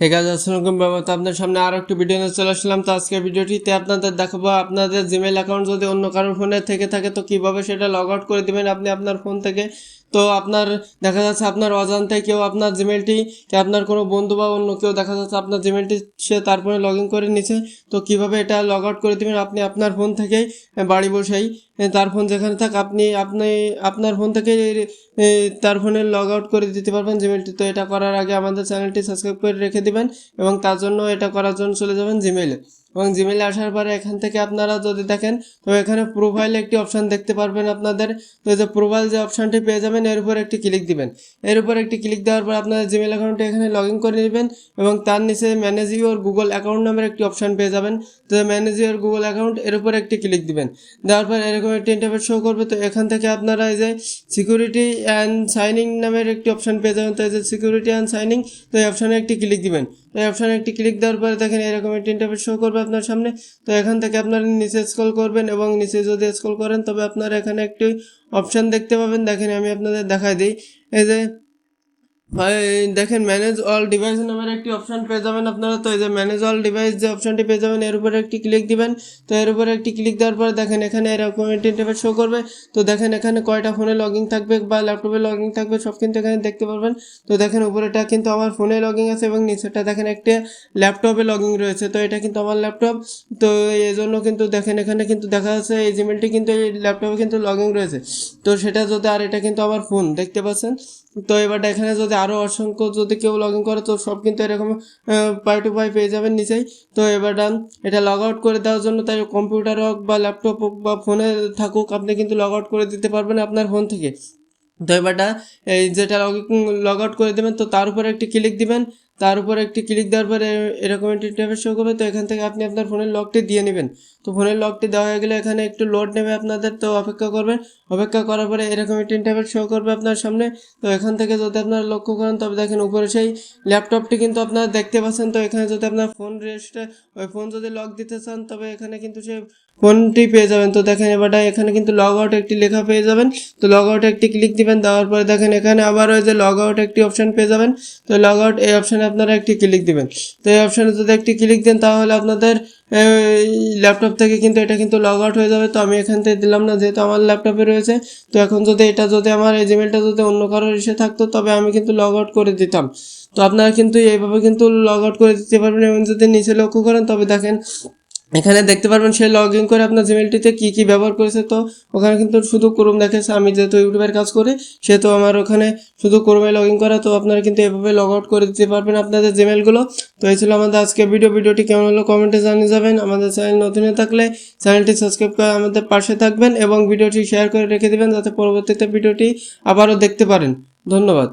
হে গাছ আসসালামাইকুম বাবা। তো আপনার সামনে আরও একটি ভিডিও নিয়ে চলে আসলাম। তো আজকে ভিডিওটিতে আপনাদের দেখাবো, আপনাদের জিমেল অ্যাকাউন্ট যদি অন্য কারোর ফোনে থেকে থাকে, তো কীভাবে সেটা লগ আউট করে দিবেন? আপনি আপনার ফোন থেকে তো আপনার দেখা যাচ্ছে আপনার অজান্তে কেউ আপনার জিমেলটি আপনার কোনো বন্ধু বা অন্য কেউ দেখা যাচ্ছে আপনার জিমেলটি সে তারপরে লগ ইন করে নিছে। তো কীভাবে এটা লগ আউট করে দিবেন? আপনি আপনার ফোন থেকেই বাড়ি বসেই তার ফোন যেখানে থাক আপনি আপনি আপনার ফোন থেকে তার ফোনে লগ আউট করে দিতে পারবেন জিমেলটি তো এটা করার আগে আমাদের চ্যানেলটি সাবস্ক্রাইব করে রেখে দিবেন এবং তার জন্য এটা করার জন্য চলে যাবেন জিমেলে এবং জিমেলে আসার পরে এখান থেকে আপনারা যদি দেখেন, তো এখানে প্রোফাইলে একটি অপশান দেখতে পারবেন আপনাদের। তো যে প্রোফাইল যে অপশানটি পেয়ে যাবেন, এর উপর একটি ক্লিক দিবেন। এর উপর একটি ক্লিক দেওয়ার পর আপনাদের জিমেল অ্যাকাউন্টটি এখানে লগ করে নেবেন এবং তার নিচে ম্যানেজ ইউর গুগল অ্যাকাউন্ট নামের একটি অপশান পেয়ে যাবেন। তো ম্যানেজ ইউর গুগল অ্যাকাউন্ট এর উপর একটি ক্লিক দিবেন। দেওয়ার পর এরকম একটি ইন্টারফেস শো করবে, তো এখান থেকে আপনারা এই যে সিকিউরিটি অ্যান্ড সাইনিং নামের একটি অপশান পেয়ে যাবেন। তো এই যে সিকিউরিটি অ্যান্ড সাইনিং তো এই অপশানে একটি ক্লিক দিবেন। তো এই অপশানে একটি ক্লিক দেওয়ার পরে দেখেন এরকম একটি ইন্টারফেস শো করবে আপনার সামনে। তো এখান থেকে আপনারা নিচে স্কল করবেন এবং নিচে যদি স্কল করেন, তবে আপনারা এখানে একটি অপশান দেখতে পাবেন। দেখেন, আমি আপনাদের দেখাই দিই। এই যে দেখেন ম্যানেজ অল ডিভাইস নামের একটি অপশন পেয়ে যাবেন আপনারা। তো এই যে ম্যানেজ অল ডিভাইস যে অপশনটি পেয়ে যাবেন, এর উপরে একটি ক্লিক দিবেন। তো এর উপরে একটি ক্লিক দেওয়ার পরে দেখেন, এখানে এরকম ইন্টারফেস শো করবে। তো দেখেন, এখানে কয়টা ফোনে লগইং থাকবে বা ল্যাপটপে লগইং থাকবে, সব কিন্তু এখানে দেখতে পারবেন। তো দেখেন উপরেটা কিন্তু আমার ফোনে লগইং আছে এবং নিচেটা দেখেন, একটা ল্যাপটপে লগইং রয়েছে। তো এটা কিন্তু আমার ল্যাপটপ তো এই জন্য কিন্তু দেখেন, এখানে কিন্তু দেখা যাচ্ছে, এই জিমেলটি কিন্তু এই ল্যাপটপে কিন্তু লগইং রয়েছে। তো সেটা যদি, আর এটা কিন্তু আমার ফোন দেখতে পাচ্ছেন? তো এবার এখানে যদি আরও অসংখ্য যদি কেউ লগ ইন করে, তো সব কিন্তু এরকম পাই টু পাই পেয়ে যাবেন নিচেই তো এবার ডান এটা লগ আউট করে দেওয়ার জন্য তাই কম্পিউটার হোক বা ল্যাপটপ হোক বা ফোনে থাকুক, আপনি কিন্তু লগ আউট করে দিতে পারবেন আপনার ফোন থেকে। তো এবারটা এই যেটা লগ লগ আউট করে দেবেন, তো তার উপরে একটি ক্লিক দিবেন। তার উপর একটি ক্লিক দেওয়ার পরে এরকম একটি ট্যাপের শো করবে, তো এখান থেকে আপনি আপনার ফোনের লকটি দিয়ে নেবেন। তো ফোনের লকটি দেওয়া হয়ে গেলে এখানে একটু লোড নেবে আপনাদের, তো অপেক্ষা করবেন। অপেক্ষা করার পরে এরকম একটি ট্যাবের শো করবে আপনার সামনে। তো এখান থেকে যদি আপনারা লক্ষ্য করেন, তবে দেখেন উপরে সেই ল্যাপটপটি কিন্তু আপনারা দেখতে পাচ্ছেন। তো এখানে যদি আপনার ফোন রেজিস্টার ওই ফোন যদি লক দিতে চান, তবে এখানে কিন্তু সেই ফোনটি পেয়ে যাবেন। তো দেখেন এবারটা এখানে কিন্তু লগ আউট একটি লেখা পেয়ে যাবেন। তো লগ আউট একটি ক্লিক দিবেন, দেওয়ার পরে দেখেন এখানে আবার ওই যে লগ আউট একটি অপশান পেয়ে যাবেন। তো লগ আউট এই অপশানে আপনারা একটি ক্লিক দিবেন। তো এই অপশানে যদি একটি ক্লিক দেন, তাহলে আপনাদের ল্যাপটপ থেকে কিন্তু এটা কিন্তু লগ আউট হয়ে যাবে। তো আমি এখান থেকে দিলাম না, যেহেতু আমার ল্যাপটপে রয়েছে। তো এখন যদি এটা যদি আমার এই জিমেলটা যদি অন্য কারোর এসে থাকতো, তবে আমি কিন্তু লগ আউট করে দিতাম। তো আপনারা কিন্তু এইভাবে কিন্তু লগ আউট করে দিতে পারবেন এবং যদি নিচে লক্ষ্য করেন, তবে দেখেন এখানে দেখতে পারবেন সে লগ ইন করে আপনার জিমেলটিতে কী কী ব্যবহার করেছে। তো ওখানে কিন্তু শুধু ক্রোম দেখেছে আমি যেহেতু ইউটিউবের কাজ করি, সেহেতু আমার ওখানে শুধু ক্রোমে লগ ইন করা। তো আপনারা কিন্তু এভাবে লগ আউট করে দিতে পারবেন আপনাদের জিমেলগুলো তো এই ছিল আমাদের আজকে ভিডিও ভিডিওটি কেমন হলো কমেন্টে জানিয়ে যাবেন। আমাদের চ্যানেল নতুন থাকলে চ্যানেলটি সাবস্ক্রাইব করে আমাদের পাশে থাকবেন এবং ভিডিওটি শেয়ার করে রেখে দেবেন যাতে পরবর্তীতে ভিডিওটি আবারও দেখতে পারেন। ধন্যবাদ।